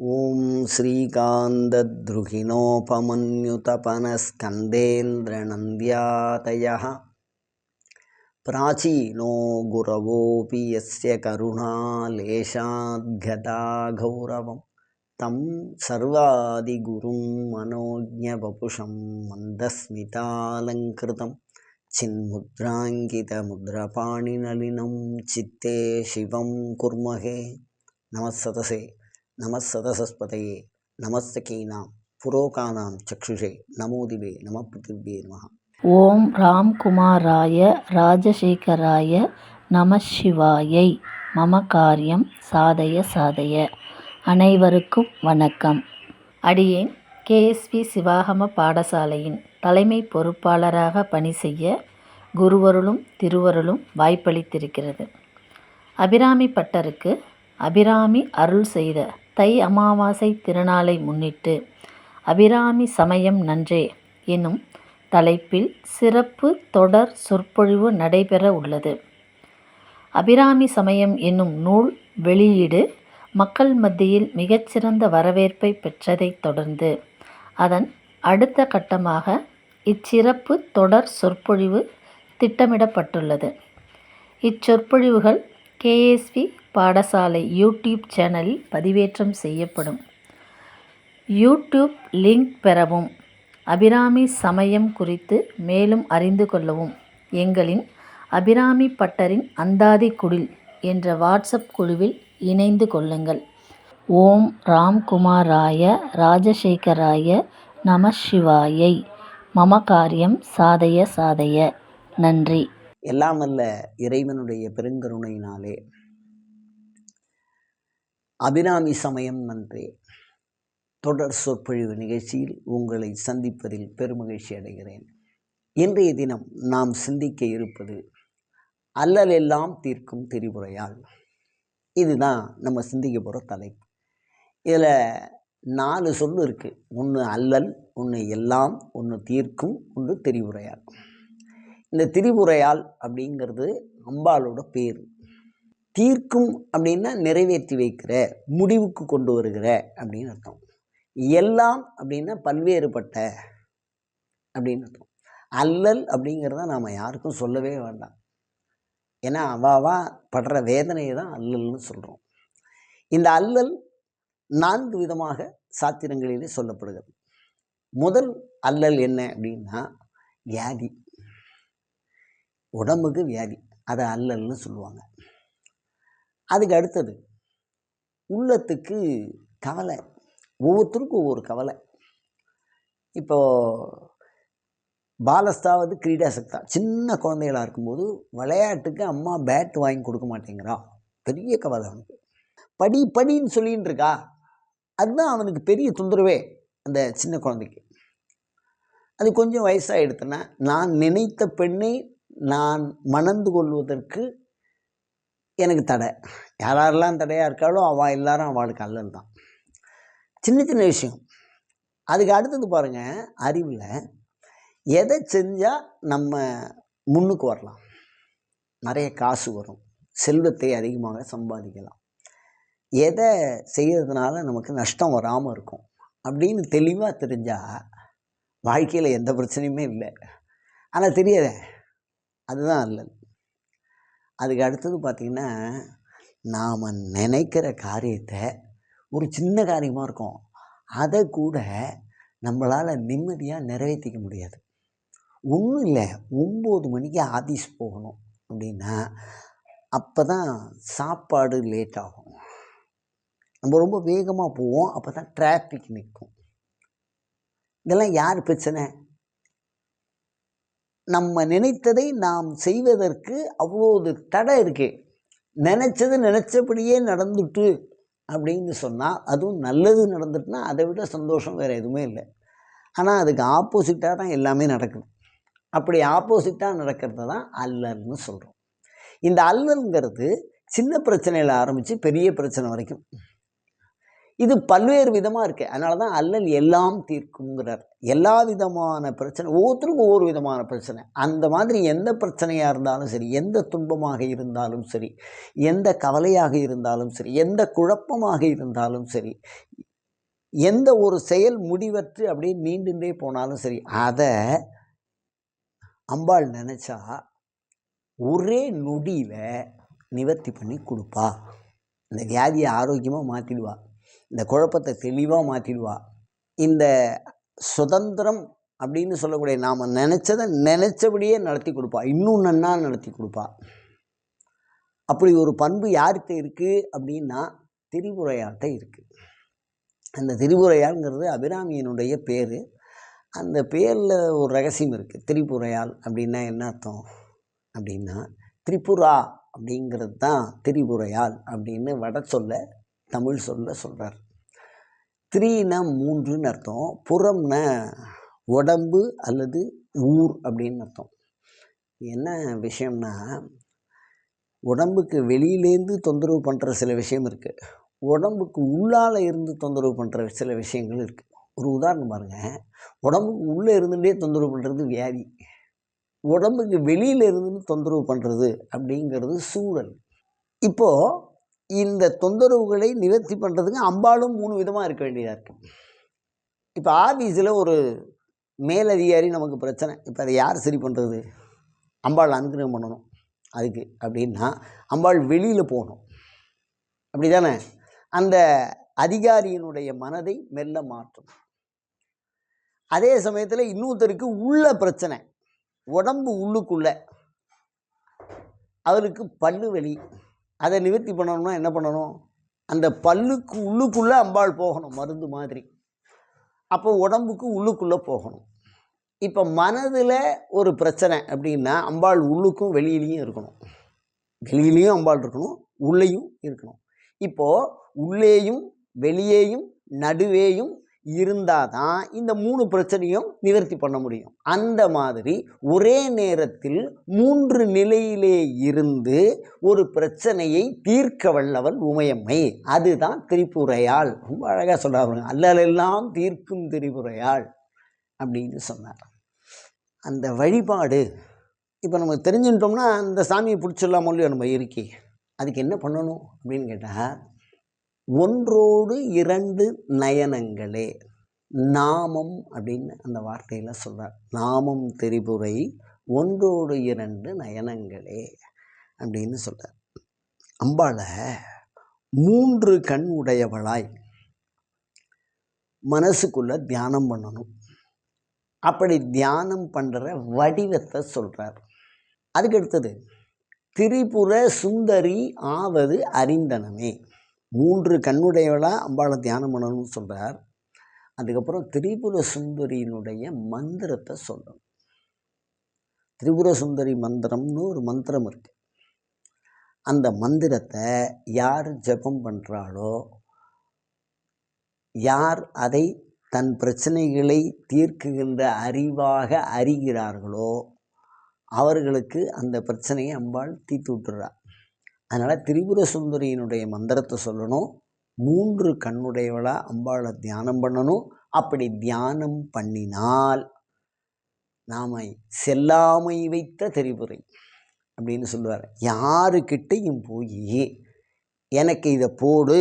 ॐ श्रीकान्तद्रुहिणोपमन्युतपनस्कन्देन्द्रनन्द्यातयः। प्राचीनो गुरवोऽपि यस्य करुणालेशाद्गता गौरवं तं सर्वादिगुरुं मनोज्ञवपुषं मन्दस्मितालङ्कृतं। चिन्मुद्राङ्कितमुद्रपाणिनलिनं चित्ते शिवं कुर्महे। नमः सतसे நமசதசஸ்பதையே நமஸ்தகீனாம் புரோகானாம் சக்ஷுஷே நமோதிவே நம பிருத்திவே நம ஓம் ராம்குமாராய ராஜசேகராய நமசிவாயை மம காரியம் சாதய சாதய. அனைவருக்கும் வணக்கம். அடியேன் கேஎஸ்பி சிவாகம பாடசாலையின் தலைமை பொறுப்பாளராக பணி செய்ய குருவருளும் திருவருளும் வாய்ப்பளித்திருக்கிறது. அபிராமி பட்டருக்கு அபிராமி அருள் செய்த தை அமாவாசை திருநாளை முன்னிட்டு அபிராமி சமயம் நன்றே என்னும் தலைப்பில் சிறப்பு தொடர் சொற்பொழிவு நடைபெற உள்ளது. அபிராமி சமயம் என்னும் நூல் வெளியீடு மக்கள் மத்தியில் மிகச்சிறந்த வரவேற்பை பெற்றதைத் தொடர்ந்து அதன் அடுத்த கட்டமாக இச்சிறப்பு தொடர் சொற்பொழிவு திட்டமிடப்பட்டுள்ளது. இச்சொற்பொழிவுகள் கேஎஸ்வி பாடசாலை யூடியூப் சேனலில் பதிவேற்றம் செய்யப்படும். யூடியூப் லிங்க் பெறவும். அபிராமி சமயம் குறித்து மேலும் அறிந்து கொள்ளவும். எங்களின் அபிராமி பட்டரின் அந்தாதி குடில் என்ற வாட்ஸ்அப் குழுவில் இணைந்து கொள்ளுங்கள். ஓம் ராம்குமாராய ராஜசேகராய நம சிவாயை. மம காரியம் சாதய சாதய. நன்றி. எல்லாம் அல்ல இறைவனுடைய பெருங்கருணையினாலே. அபிராமி சமயம் நன்றே. தொடர் சொற்பொழிவு நிகழ்ச்சியில் உங்களை சந்திப்பதில் பெருமகிழ்ச்சி அடைகிறேன். இன்றைய தினம் நாம் சிந்திக்க இருப்பது அல்லல் எல்லாம் தீர்க்கும் திரிபுரையால். இதுதான் நம்ம சிந்திக்க போகிற தலைப்பு. இதில் நாலு சொல் இருக்குது ஒன்று அல்லல் ஒன்று எல்லாம் ஒன்று தீர்க்கும் ஒன்று திரிபுரையால். இந்த திரிபுரையால் அப்படிங்கிறது அம்பாளோட பேர். தீர்க்கும் அப்படின்னா நிறைவேற்றி வைக்கிற முடிவுக்கு கொண்டு வருகிற அப்படின்னு அர்த்தம். எல்லாம் அப்படின்னா பல்வேறுபட்ட அப்படின்னு அர்த்தம். அல்லல் அப்படிங்கிறத நாம் யாருக்கும் சொல்லவே வேண்டாம். ஏன்னா அவாவா படுற வேதனையை தான் அல்லல்னு சொல்கிறோம் இந்த அல்லல் நான்கு விதமாக சாத்திரங்களிலே சொல்லப்படுகிறது. முதல் அல்லல் என்ன அப்படின்னா வியாதி. உடம்புக்கு வியாதி. அதை அல்லல்னு சொல்லுவாங்க. அதுக்கு அடுத்தது உள்ளத்துக்கு கவலை. ஒவ்வொருத்தருக்கும் ஒவ்வொரு கவலை. இப்போது பாலஸ்தாவது கிரீடா சக்தா. சின்ன குழந்தைகளாக இருக்கும்போது விளையாட்டுக்கு அம்மா பேட் வாங்கி கொடுக்க மாட்டேங்கிறா. பெரிய கவலை அவனுக்கு. படி படின்னு சொல்லின்னு இருக்கா. அதுதான் அவனுக்கு பெரிய தொந்தரவே அந்த சின்ன குழந்தைக்கு. அது கொஞ்சம் வயசாக எடுத்தேன்னா நான் நினைத்த பெண்ணை நான் மணந்து கொள்வதற்கு எனக்கு தடை. யாரெல்லாம் தடையாக இருக்காளோ அவள் எல்லாரும் அவளுக்கு அல்லல் தான். சின்ன சின்ன விஷயம். அதுக்கு அடுத்தது பாருங்கள் அறிவில் எதை செஞ்சால் நம்ம முன்னுக்கு வரலாம்? நிறைய காசு வரும். செல்வத்தை அதிகமாக சம்பாதிக்கலாம். எதை செய்கிறதுனால நமக்கு நஷ்டம் வராமல் இருக்கும்? அப்படின்னு தெளிவாக தெரிஞ்சால் வாழ்க்கையில் எந்த பிரச்சனையுமே இல்லை. ஆனால் தெரியாதே? அதுதான் அல்லல் அதுக்கு அடுத்தது பார்த்திங்கன்னா நாம் நினைக்கிற காரியத்தை ஒரு சின்ன காரியமாக இருக்கும். அதை கூட நம்மளால் நிம்மதியாக நிறைவேற்றிக்க முடியாது. ஒன்றும் இல்லை ஒம்பது மணிக்கு ஆஃபீஸ் போகணும் அப்படின்னா அப்போ தான் சாப்பாடு லேட் ஆகும். நம்ம ரொம்ப வேகமாக போவோம் அப்போ தான் டிராஃபிக் நிற்கும். இதெல்லாம் யார் பிரச்சனை? நம்ம நினைத்ததை நாம் செய்வதற்கு அவ்வளோது தடை இருக்கு. நினச்சது நினச்சபடியே நடந்துட்டு அப்படின்னு சொன்னால் அதுவும் நல்லது நடந்துட்டுனா அதை விட சந்தோஷம் வேறு எதுவுமே இல்லை. ஆனால் அதுக்கு ஆப்போசிட்டாக தான் எல்லாமே நடக்குது. அப்படி ஆப்போசிட்டாக நடக்கிறது தான் அல்லல்னு சொல்கிறோம் இந்த அல்லல்ங்கிறது சின்ன பிரச்சனையில் ஆரம்பித்து பெரிய பிரச்சனை வரைக்கும். இது பல்வேறு விதமாக இருக்குது அதனால தான் அல்லல் எல்லாம் தீர்க்குங்கிறார். எல்லா விதமான பிரச்சனை ஒவ்வொருத்தருக்கும் ஒவ்வொரு விதமான பிரச்சனை. அந்த மாதிரி எந்த பிரச்சனையாக இருந்தாலும் சரி எந்த துன்பமாக இருந்தாலும் சரி எந்த கவலையாக இருந்தாலும் சரி எந்த குழப்பமாக இருந்தாலும் சரி எந்த ஒரு செயல் முடிவற்று அப்படியே நீண்டுட்டே போனாலும் சரி அதை அம்பாள் நினச்சா ஒரே நொடியில் நிவர்த்தி பண்ணி கொடுப்பா. இந்த வியாதியை ஆரோக்கியமாக மாற்றிடுவா இந்த குழப்பத்தை தெளிவாக மாற்றிடுவா இந்த சுதந்திரம் அப்படின்னு சொல்லக்கூடிய நாம் நினச்சதை நினச்சபடியே நடத்தி கொடுப்பா. இன்னும் நன்னா நடத்தி கொடுப்பா. அப்படி ஒரு பண்பு யார்கிட்ட இருக்குது அப்படின்னா திரிபுரையாட்ட இருக்குது அந்த திரிபுரையாள்ங்கிறது அபிராமியினுடைய பேர். அந்த பேரில் ஒரு ரகசியம் இருக்குது திரிபுரையாள் அப்படின்னா என்ன அர்த்தம்? அப்படின்னா திரிபுரா அப்படிங்கிறது தான் திரிபுரையாள் அப்படின்னு வட சொல்ல தமிழ் சொல்ல சொல்கிறார் த்ரீனா மூன்றுன்னு அர்த்தம் புறம்னா உடம்பு அல்லது ஊர் அப்படின்னு அர்த்தம். என்ன விஷயம்னா உடம்புக்கு வெளியிலேருந்து தொந்தரவு பண்ணுற சில விஷயம் இருக்குது உடம்புக்கு உள்ளால் இருந்து தொந்தரவு பண்ணுற சில விஷயங்கள் இருக்குது ஒரு உதாரணம் பாருங்கள் உடம்புக்கு உள்ளே இருந்துகிட்டே தொந்தரவு பண்ணுறது வியாதி. உடம்புக்கு வெளியில் இருந்து தொந்தரவு பண்ணுறது அப்படிங்கிறது சூழல். இப்போது இந்த தொந்தரவுகளை நிவர்த்தி பண்ணுறதுக்கு அம்பாலும் மூணு விதமாக இருக்க வேண்டியதாக இருக்குது இப்போ ஆஃபீஸில் ஒரு மேலதிகாரி நமக்கு பிரச்சனை. இப்போ அதை யார் சரி பண்ணுறது அம்பாள் அனுகிரகம் பண்ணணும். அதுக்கு அப்படின்னா அம்பாள் வெளியில் போகணும். அப்படி தானே அந்த அதிகாரியினுடைய மனதை மெல்ல மாற்றும். அதே சமயத்தில் இன்னொருத்தருக்கு உள்ள பிரச்சனை. உடம்பு உள்ளுக்குள்ள. அவருக்கு பல்லு வலி. அதை நிவர்த்தி பண்ணணும்னா என்ன பண்ணணும்? அந்த பல்லுக்கு உள்ளுக்குள்ளே அம்பாள் போகணும் மருந்து மாதிரி. அப்போ உடம்புக்கு உள்ளுக்குள்ளே போகணும். இப்போ மனதில் ஒரு பிரச்சனை அப்படின்னா அம்பாள் உள்ளுக்கும் வெளியிலையும் இருக்கணும். வெளியிலையும் அம்பாள் இருக்கணும் உள்ளேயும் இருக்கணும். இப்போது உள்ளேயும் வெளியேயும் நடுவேயும் இருந்தால் தான் இந்த மூணு பிரச்சனையும் நிவர்த்தி பண்ண முடியும். அந்த மாதிரி ஒரே நேரத்தில் மூன்று நிலையிலே இருந்து ஒரு பிரச்சனையை தீர்க்க வல்லவள் உமையம்மை. அதுதான் திரிபுரையாள். ரொம்ப அழகாக சொல்கிறாங்க அல்லலெல்லாம் தீர்க்கும் திரிபுரையாள் அப்படின்னு சொன்னார். அந்த வழிபாடு இப்போ நம்ம தெரிஞ்சுட்டோம்னா அந்த சாமியை பிடிச்சிடலாம் இல்லையோ நம்ம இருக்கே. அதுக்கு என்ன பண்ணணும் அப்படின்னு கேட்டால் ஒன்றோடு இரண்டு நயனங்களே. நாமம் அப்படின்னு அந்த வார்த்தையில் சொல்கிறார் நாமம் திரிபுரை ஒன்றோடு இரண்டு நயனங்களே அப்படின்னு சொல்கிறார் அம்பாளை மூன்று கண் உடையவளாய் மனசுக்குள்ள தியானம் பண்ணணும். அப்படி தியானம் பண்ணுற வடிவத்தை சொல்கிறார் அதுக்கடுத்தது திரிபுர சுந்தரி ஆவது அறிந்தனமே. மூன்று கண்ணுடையவளாக அம்பாளை தியானம் பண்ணணும்னு சொல்கிறார் அதுக்கப்புறம் திரிபுர சுந்தரியினுடைய மந்திரத்தை சொல்லணும். திரிபுர சுந்தரி மந்திரம்னு ஒரு மந்திரம் இருக்குது அந்த மந்திரத்தை யார் ஜெபம் பண்ணுறாளோ யார் அதை தன் பிரச்சனைகளை தீர்க்குகின்ற அறிவாக அறிகிறார்களோ அவர்களுக்கு அந்த பிரச்சனையை அம்பாள் தீர்த்து விட்டுறா. அதனால் திரிபுர சுந்தரியினுடைய மந்திரத்தை சொல்லணும். மூன்று கண்ணுடையவளாக அம்பாளை தியானம் பண்ணணும். அப்படி தியானம் பண்ணினால் நாம் செல்லாமை வைத்த திரிபுரை அப்படின்னு சொல்லுவார். யாருக்கிட்டையும் போய் எனக்கு இதை போடு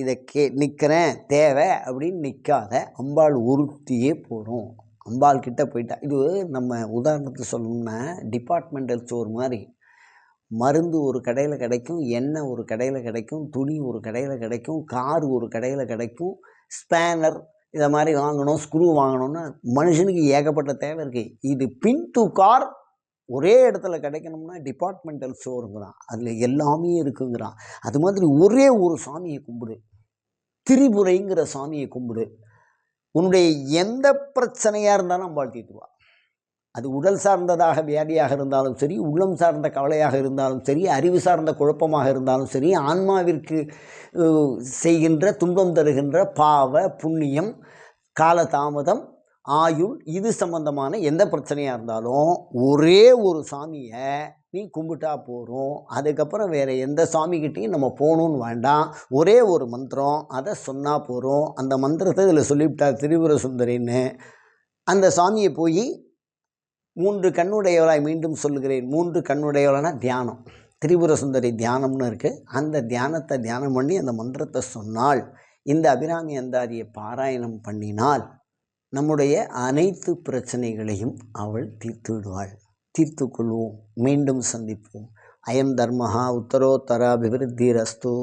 இதை கே நிற்கிறேன் தேவை அப்படின்னு நிற்காத அம்பாள் உருட்டியே போடும் அம்பாள் கிட்டே போயிட்டா. இது நம்ம உதாரணத்துக்கு சொல்லணும்னா டிபார்ட்மெண்டல் ஸ்டோர் மாதிரி. மருந்து ஒரு கடையில் கிடைக்கும் எண்ணெய் ஒரு கடையில் கிடைக்கும் துணி ஒரு கடையில் கிடைக்கும் கார் ஒரு கடையில் கிடைக்கும் ஸ்பேனர் இதை மாதிரி வாங்கணும் ஸ்க்ரூ வாங்கணும்னா மனுஷனுக்கு ஏகப்பட்ட தேவை இருக்குது இது பின் டு கார் ஒரே இடத்துல கிடைக்கணும்னா டிபார்ட்மெண்டல் ஸ்டோருங்கிறான் அதில் எல்லாமே இருக்குங்கிறான். அது மாதிரி ஒரே ஒரு சாமியை கும்பிடு. திரிபுரைங்கிற சாமியை கும்பிடு. உன்னுடைய எந்த பிரச்சனையாக இருந்தாலும் வாழ்த்திட்டு வா. அது உடல் சார்ந்ததாக வியாதியாக இருந்தாலும் சரி உள்ளம் சார்ந்த கவலையாக இருந்தாலும் சரி அறிவு சார்ந்த குழப்பமாக இருந்தாலும் சரி ஆன்மாவிற்கு செய்கின்ற துன்பம் தருகின்ற பாவ புண்ணியம் காலதாமதம் ஆயுள் இது சம்பந்தமான எந்த பிரச்சனையாக இருந்தாலும் ஒரே ஒரு சாமியை நீ கும்பிட்டா போகிறோம் அதுக்கப்புறம் வேறு எந்த சாமிக்கிட்டையும் நம்ம போகணுன்னு வேண்டாம். ஒரே ஒரு மந்திரம் அதை சொன்னால் போகிறோம் அந்த மந்திரத்தை இதில் சொல்லிவிட்டார் திரிபுர சுந்தரின்னு அந்த சாமியை போய் மூன்று கண்ணுடையவராய் மீண்டும் சொல்லுகிறேன். மூன்று கண்ணுடையவரான தியானம். திரிபுர சுந்தரி தியானம்னு இருக்குது அந்த தியானத்தை தியானம் பண்ணி அந்த மந்திரத்தை சொன்னால் இந்த அபிராமி அந்தாதியை பாராயணம் பண்ணினால் நம்முடைய அனைத்து பிரச்சனைகளையும் அவள் தீர்த்து விடுவாள். தீர்த்து கொள்வோம். மீண்டும் சந்திப்போம். அயம் தர்மஹா உத்தரோத்தர அபிவிருத்தி ரஸ்தோ